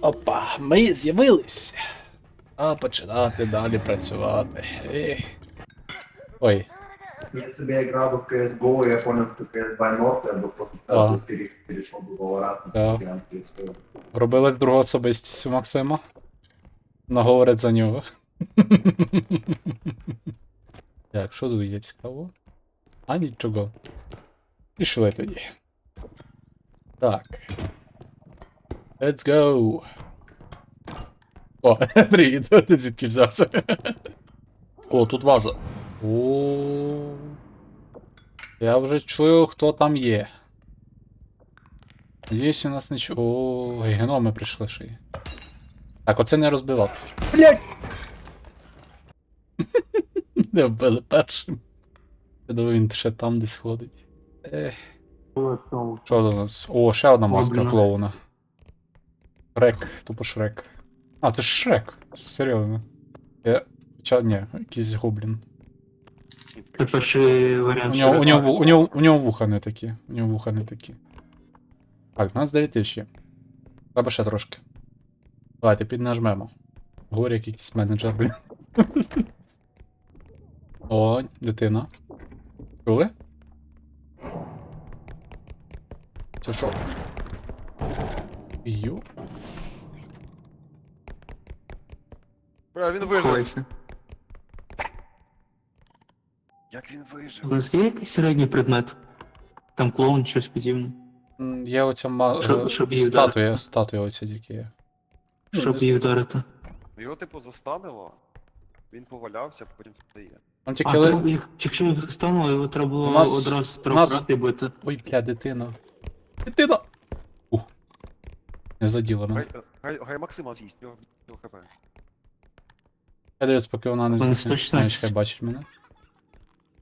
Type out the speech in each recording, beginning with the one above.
Опа, ми з'явились. А починати далі працювати. Ех. Ой, Если бы я играл бы в CSGO, я понял, что CS2 мертвый, я бы просто А. сразу пере- перешел бы в Valorant. Да. прям, и всё. робилась друга особистість у Максима. Наговорять за нього. Так, що тут є цікаво? А нічого. Пішли тоді. Так. Let's go. О, привіт, ти звідки взявся? О, тут ваза. О. Я вже чую, хто там є. Надіюсь, у нас нічого. О, геноми прийшли ще. Так, оце не розбивав. Блять! Не вбили першим. Я думаю, він ще там десь ходить. Ех. Що до нас? О, ще одна маска клоуна. Шрек, тупо шрек. А, це ж шрек. Серйозно. Я... Хоча, ні, якийсь гоблін. Це перший У варіант. нього, у, нього, у, нього, у нього вуха не такі. У нього вуха не такі. Так, у нас 9 тисяч є. Треба ще трошки. Давайте піднажмемо. Говорю, як якийсь менеджер, блін. О, дитина. Чули? Це що? Ю. Бля, він вижив. ховається. Як він У нас є якийсь середній предмет? Там клоун, щось подібне. М, Є оця ма... Щоб- е, щоб її статуя, вдарити. статуя оця тільки є. Ну, Щоб не її вдарити. Його типу застанило, він повалявся, потім встає. Там тільки А, ли... треба їх, якщо їх застанули, його треба було У нас- одразу треба нас- брати і бити. Ой, бля, дитина. Дитина! Ух. Не заділа мене. Хай, хай, хай Максима з'їсть, у нього хп. Я дивлюсь, поки вона не Мене зникне. 116. Знаєш, хай бачить мене.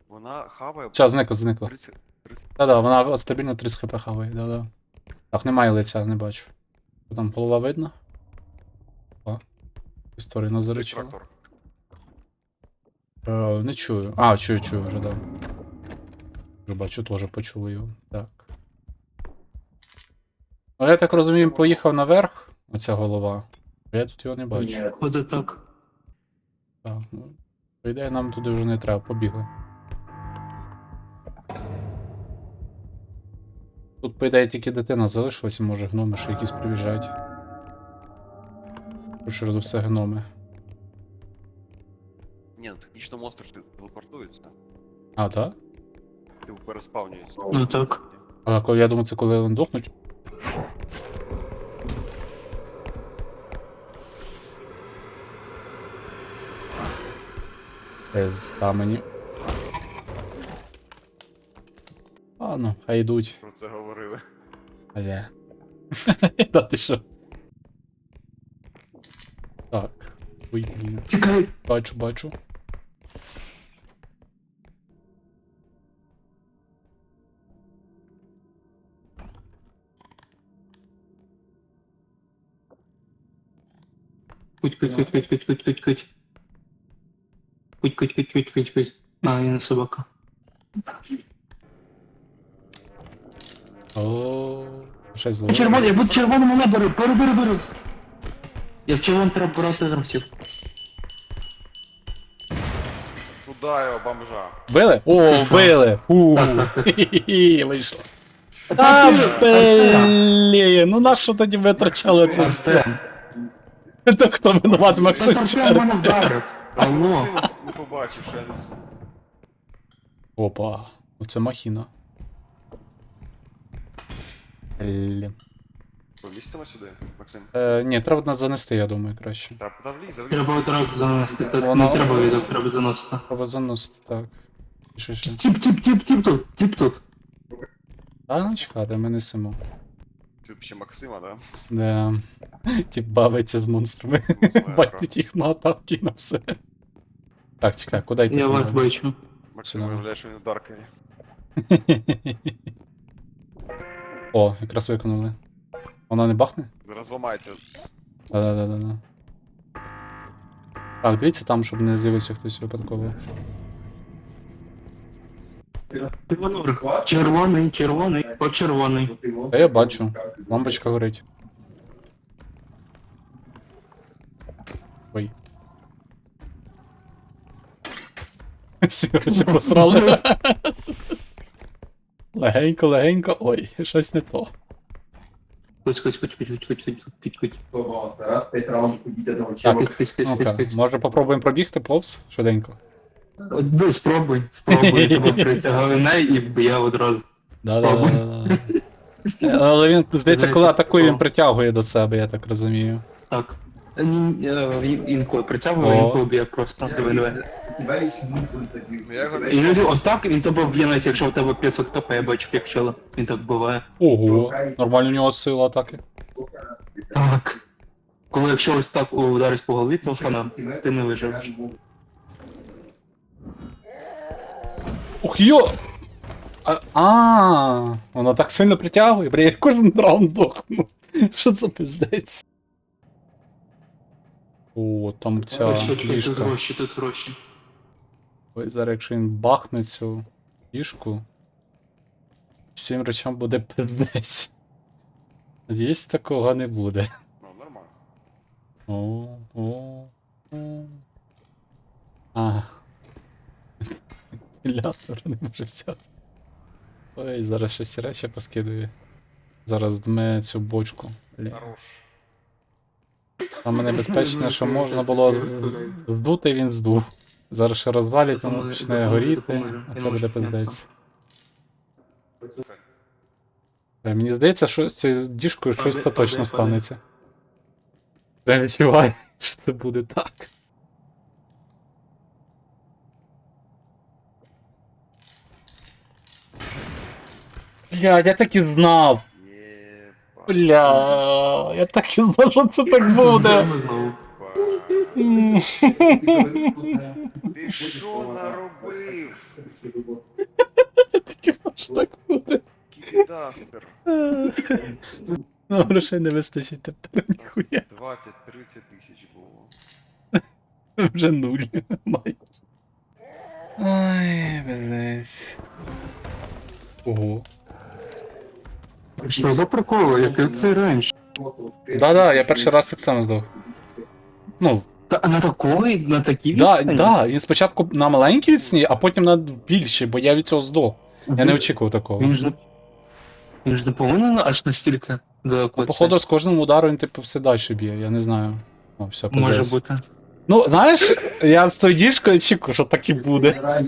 Вона хаває Все, зникла, зникла. 30, 30. Да-да, вона стабільно 30 хп хаває, да-да. Так, немає лиця, не бачу. Що Там голова видно? О. Історія нас заричала. трактор. Е, не чую. А, чую, чую вже, да. Вже бачу, теж почули його. Так. Ну, я так розумію, поїхав наверх, оця голова. А Я тут його не бачу. Нет. Ходить так. Так, ну. По ідеї, нам туди вже не треба, побігли. Тут, по ідеї, тільки дитина залишилася, може гноми ще якісь приїжджають. Що за все гноми. Ні, ну технічно монстр телепортується, А, так? типу переспавнюється. Ну так. А коли я думаю, це коли вони дохнуть. Пизда мені. А, ну, хай йдуть. Про це говорили. Але. Та ти що? Так. Ой, блін. Тікай! Бачу, бачу. Куть, куть, куть, куть, куть, куть, куть, куть. Куть, куть, куть, куть, куть, куть. А, він собака. О, щось зло. Червоний, я буду червоному не беру, беру, беру, беру. Я в червоному треба брати там всіх. Туда його бомжа. Били? О, що? били! У, Так, так, так. хі-хі-хі, вийшло. А, блін, ну на що тоді витрачали це все? То хто винуват Максим прямо Черт? мене вдарив. А Алло. Максим не побачив, що я несу. Опа, оце махіна. Блін. Помістимо сюди, Максим. Е, ні, треба нас занести, я думаю, краще. Так, та вліз, вліз. Треба одразу заносити. Та Воно- Не треба візок, треба заносити. Треба заносити, так. Ще, ще. Тіп, тіп, тіп, тіп тут, тіп тут. А, ну чекайте, ми несемо. Тут ще Максима, да? Да. Тип бавиться з монстрами. Не знаю, Байтить їх на атаки на все. Так, чекай, куди йти? Я вас бачу. Максим Сюди. виявляє, що він в Даркері. О, якраз виконали. Вона не бахне? Зараз ламається. Да-да-да-да. Так, дивіться там, щоб не з'явився хтось випадково. Червоний, червоний, по червоний. Та я бачу. Лампочка горить. Ой. Всі гроші посрали. Легенько, легенько. Ой, щось не то. Куть, куть, куть, куть, куть, куть, куть, куть, куть. Пожалуйста, раз п'ять раундів побіди одного Так. Ну-ка, може попробуємо пробігти повз швиденько. От, ну, спробуй, спробуй, тебе притягали не і вб'є одразу. Да-да-да. Але він, здається, коли атакує, він притягує до себе, я так розумію. Так. Ні, е, інколи притягує, О. інколи б'є просто. Диви, диви. У тебе є сімейка тоді. Я його І люди, ось так він тебе вб'є, навіть якщо в тебе 500 КП, я бачу, як чела. Він так буває. Ого, нормально у нього сила атаки. Так. Коли якщо ось так ударить по голові, то фана, ти не виживеш. Ух йо! А, а, воно так сильно притягує, бля, я кожен раунд дохну. Що за пиздець? О, там ця Чекай, чекай, Тут ліжка. гроші, тут гроші. Ой, зараз якщо він бахне цю ліжку, всім речам буде пиздець. Надіюсь, такого не буде. Ну, нормально. О, о, о. А. Вентилятор не може взяти. Ой, зараз щось речі поскидує. Зараз дме цю бочку. Бля. Хорош. Саме небезпечне, що можна було здути, він здув. Зараз ще розвалять, воно почне горіти, а це буде пиздець. Е, Мені здається, що з цією діжкою щось то точно станеться. Я відчуваю, що це буде так. Блядь, я так і знав. Бля, я так і знав, що це так буде. Ти що наробив? Знав, що так буде. Кікдаспер. Ну, грошей не вистачить тепер ніхуя. 20-30 тисяч було. Вже нуль. Май. Ай, блядь. Ого. Що за прикол, який це рейндж? Да-да, я перший раз так само здох. Ну, Та на такої, на такій да, відстані? да, він спочатку на маленькій відстані, а потім на більшій, бо я від цього здох. Я не очікував такого. Він ж не... Він ж не повинен аж настільки далеко. це? Походу, з кожним ударом він типу все далі б'є, я не знаю. О, все, Може пиздець. бути. Ну, знаєш, я з тою діжкою очікую, що так і буде.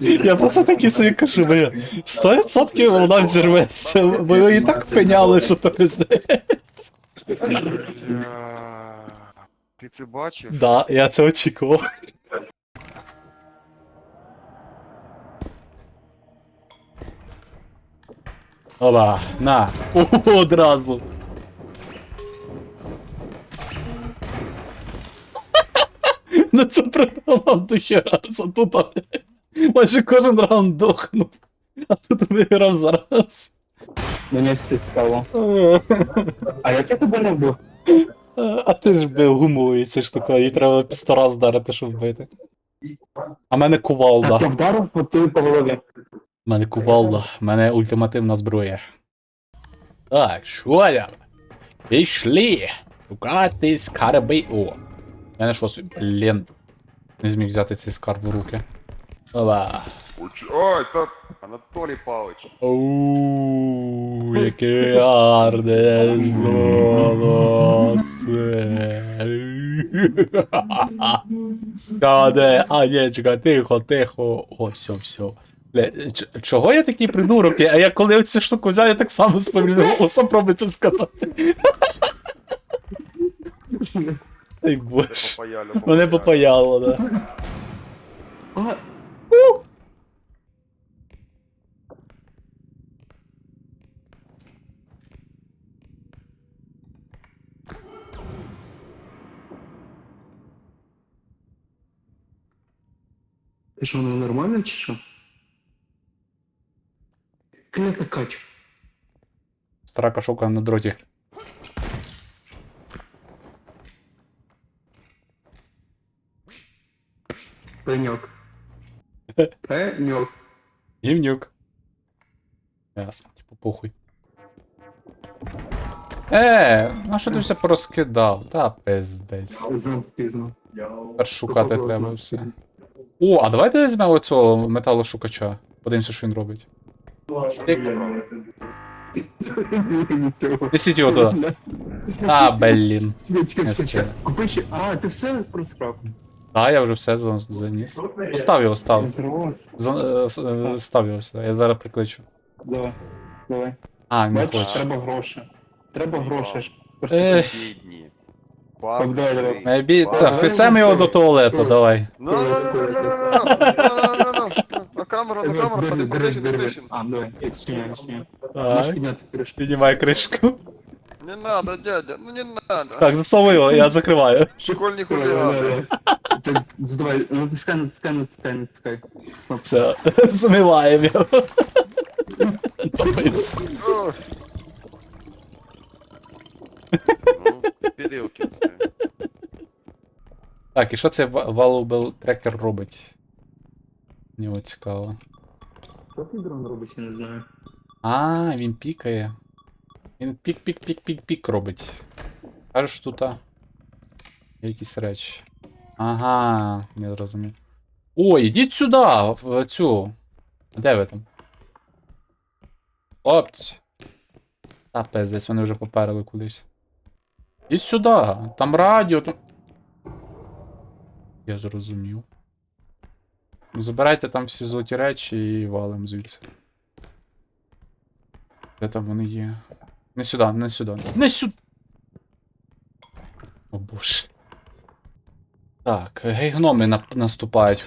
Я просто такі собі кажу, бля, 100% вона взірветься, бо і так пеняли, що то пиздець. Бля. Ти це бачив? Да, я це очікував. Оба, на. О, одразу. На цю програму до хера за тут. блядь. Майже кожен раунд дохнув. А тут виграв зараз. Мені стало. А як я тебе не вбив? А ти ж бив гумовий ця штука, її треба сто раз вдарити, щоб вбити. А в мене кувалда. Я вдарив по ти по голові. У мене кувалда, в мене ультимативна зброя. Так, що там? Пішли! Шукати скарби. О! Я знайшов собі. Блін. Не зміг взяти цей скарб в руки. Опа. Уч- Ой, та Анатолій Павлович. Оу, яке гарне золоце. Каде, Анечка, тихо, тихо. О, все, все. Бля, ч- чого я такий придурок? Я- А я коли цю штуку взяв, я так само з повільним голосом пробую це сказати. Ай боже. Попаялю, Мене попаяло, да. А, Ти що, воно нормально чи що? Клята кач. Стара кашука на дроті. Пеньок. Пеньок. Гівнюк. Ясно, типу похуй. Е, на що ти все порозкидав? Та пиздець. Пізно, пізно. Тепер шукати треба все. О, а давайте візьмемо оцього металошукача. Подивимося, що він робить. Несіть його туди. А, блін. Не. Купи ще. А, ти все просправ. А, я вже все за- заніс. Постав його, став. Е, е, Став його сюди, я зараз прикличу. Давай. Давай. А, не Бачиш, треба гроші. Треба гроші. Ех. Бабки. Мебі, Бабки. так, писемо його до туалету, давай. Ну, ну, ну, ну, ну, ну, ну, ну, ну, на камеру, на камеру, ходи, держи, подивись, А, давай, відчиняю, відчиняю. Можеш підняти кришку. піднімай кришку. Не надо, дядя, ну не надо. Так, засовуй його, я закриваю. Школьні хулігани. Так, задавай, натискай, натискай, натискай, натискай. Все, замиваємо його. Топись. Піди у кінці. Так, і що цей valuable tracker робить? Мені от цікаво. Що ти дрон робить, я не знаю. А, він пікає. Він пік-пік-пік-пік-пік робить. Кажеш тут. а, якісь речі. Ага, не зрозумів. О, ідіть сюди, в цю. Де ви там? Хлопці. Та пиздець, вони вже поперли кудись. Ідіть сюди, там радіо, там. Я зрозумів. Забирайте там всі золоті речі і валим звідси. Де там вони є? Не сюди, не сюди. Не сюди. О боже. Так, гей-гноми нап- наступають.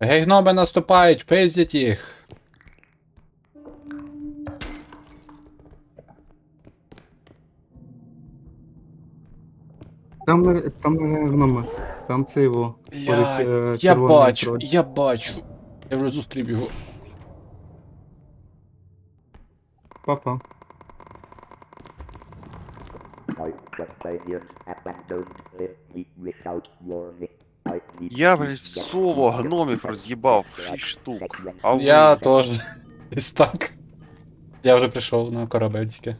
Гей-гноми наступають, пиздять їх. Там, там, наверное, там це його. Е, я, я бачу, троль. я бачу. Я вже зустрів його. Папа. Я, блядь, соло гномів роз'їбав 6 штук. А Я тоже. Десь так. Я вже прийшов на корабель тільки.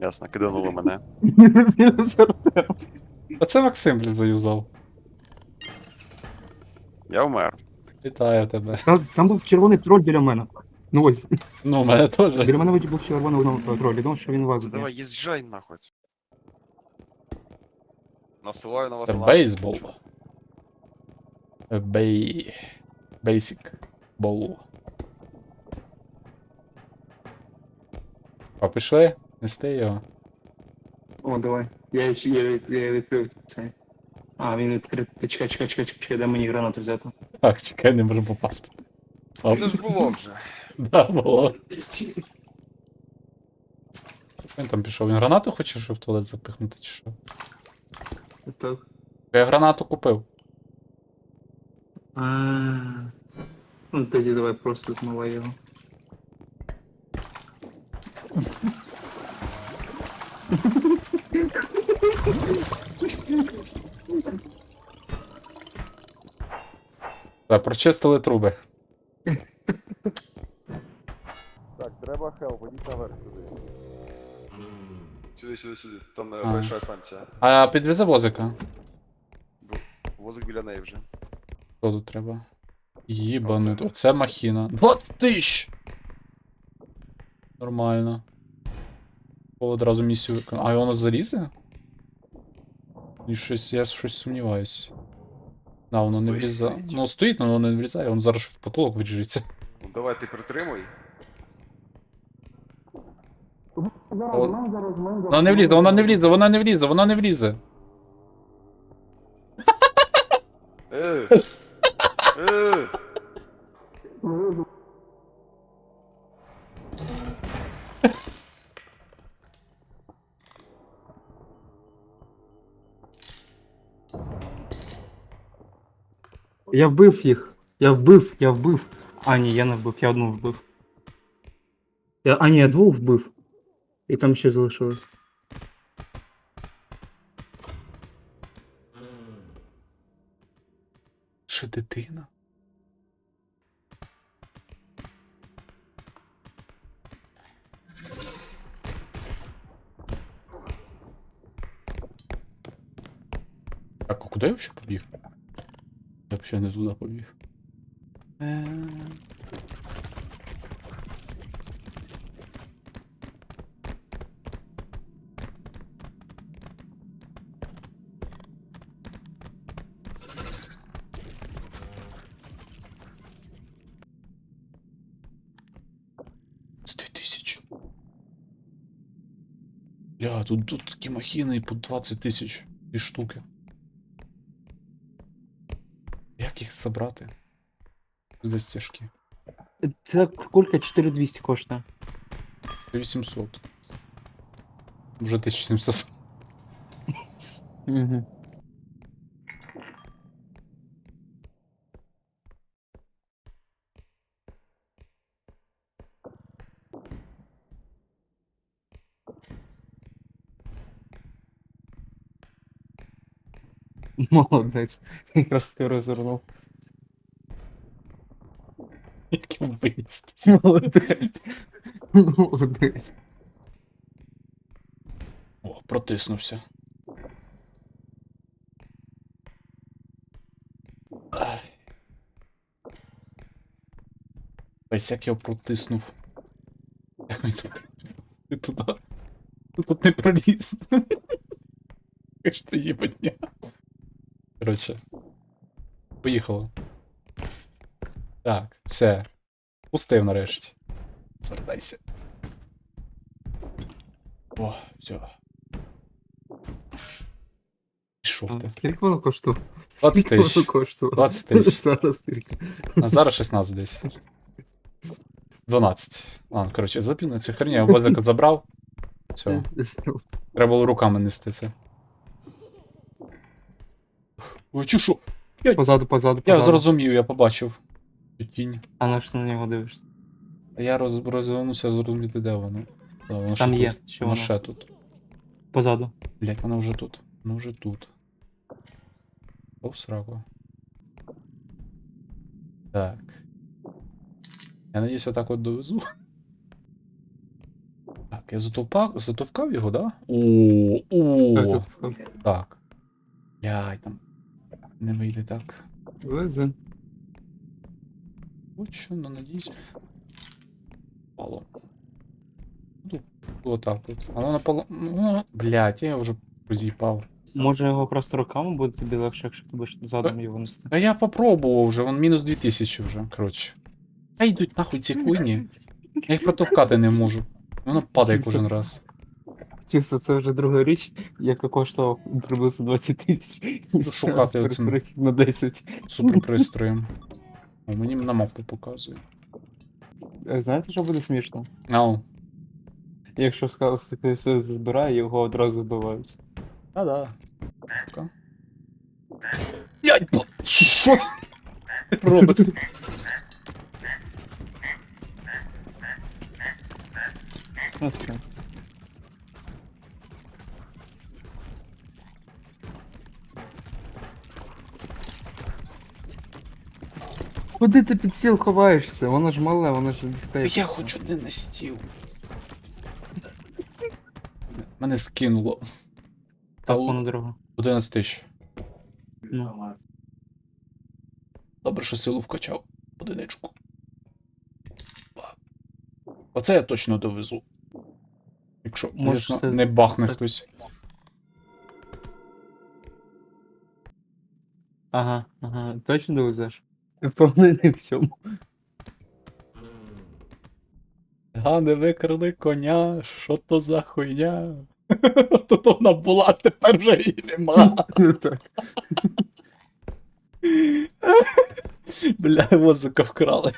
Ясно, киданули мене. А це Максим, блін, заюзав. Я вмер. Вітаю тебе. Там, там був червоний троль біля мене. Ну ось, Ну, у мене теж. біля мене був червоний гном- троль. Я думав, що він вас б'є. Давай, їжджай нахуй. Насилаю на вас лапу. Бейсбол. Бей... Бейсик. Бол. А пішли? Нести його. О, давай. Я, відч- я, від- я відкрив. А, він відкрив. Чекай, чекай, чекай, чекай, дай мені гранату взяти. Так, чекай, не можу попасти. Оп, Це ж було вже. да, було. Він там пішов. Він гранату хоче, щоб в туалет запихнути, чи що? Так. Я гранату купив. А, Ну, тоді давай просто змивай його. Так, прочистили труби. Так, треба хелп, ідіть наверх сюди. Сюди, сюди, сюди. Там А. е, большая станція. А підвези возика. Возик біля неї вже. Що тут треба? Їбанут, оце махіна. 20 тисяч! Нормально. О, Одразу місію виконав. А воно залізе? І щось, я щось сумніваюсь. Да, воно не влізає. Ну, стоїть, але воно не влізає, воно зараз в потолок виріжеться. Ну давай ти притримуй. Вона не влізе, воно не влізе, вона не влізе, вона не влізе. Е! Е! Я вбив їх. Я вбив, я вбив. А, ні, я не вбив, я одну вбив. Я, А, ні, я двох вбив. І там ще залишилось. Ще дитина? Так, а куди я взагалі побіг? Взагалі не туди побіг. Е, З 2000. Бля, тут, тут такі махіни по 20 тисяч. Дві штуки. Забрати? З стежки. Це кулька 4200 коштує. 800. Вже 1700. Угу. Молодець. Якраз ти розвернув. Як його винести? Молодець. Молодець. О, протиснувся. Ай. Весь як його протиснув. Як мені? Ти туди. Ти тут не проліз. Яка ж ти їбання. Коротше. Поїхало. Так, все. Пустив нарешті. Звертайся. О, все. Пішов ти. Скільки воно коштує? 20 Скільки воно тисяч. коштує? 20 тисяч. Зараз скільки? А зараз 16 десь. 12. Ладно, коротше, забив на цю херню, я возика забрав. Все. Треба було руками нести це. Ой, чу що? Позаду, позаду, Я зрозумів, я побачив. Цю Тінь. А на що на нього дивишся? Я роз, розвернувся зрозуміти, де воно. Да, воно ще Там є. Тут. Що Воно ще тут. Позаду. Блять, воно вже тут. Воно вже тут. О, сраку. Так. Я надіюсь, отак от довезу. Так, я затовпав, затовкав його, да? О, Так, о, так. Яй там. Не вийде так. Вези. От що, ну надіюсь. Пало. Ну, отак от. Воно напало. Ну, блять, я вже поз'їпав. Може його просто руками буде тобі легше, якщо ти будеш задом його нести. Та я попробував вже, вон мінус 2000 вже, коротше. Та йдуть нахуй ці хуйні. Я їх протовкати не можу. Воно падає Чисто. кожен раз. Чисто, це вже друга річ, яка коштувала приблизно 20 тисяч. Шукати оцим. на 10. Суперпристроєм. О, мені на мавпу показує. Е, Знаєте, що буде смішно? Ау. Якщо скалос таке все збирає, його одразу вбивають. Та-да. Ка. Блядь, бо- що? Робить. Ну все. Куди ти під стіл ховаєшся? Воно ж мале, воно ж дістає. Я хочу не на стіл. Мене скинуло. Так, Та воно дорого. 11 тисяч. Ну. Добре, що силу вкачав. Одиничку. Оце я точно довезу. Якщо, Може, звісно, це- не бахне це- хтось. Ага, ага. Точно довезеш? Впевнений не в цьому. Га, не викрали коня, що то за хуйня? Тут вона була, тепер вже її нема. Ну так. Бля, возика вкрали.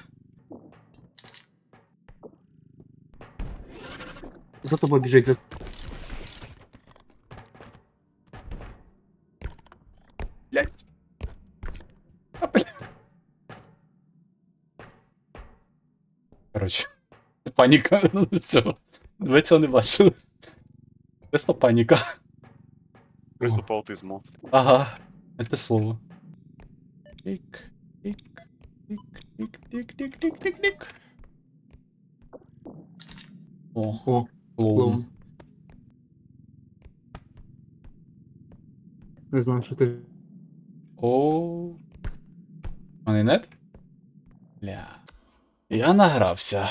За тобою біжить. За... Блять. Паніка. Все. Ви цього не бачили. Просто паніка. Приступ аутизму. Ага, це те слово. Тик, тик, тик, тик, тик, тик, тик, тик, тик. О, О, клоун. Не знаю, що ти О. А не нет? Бля. Я награвся.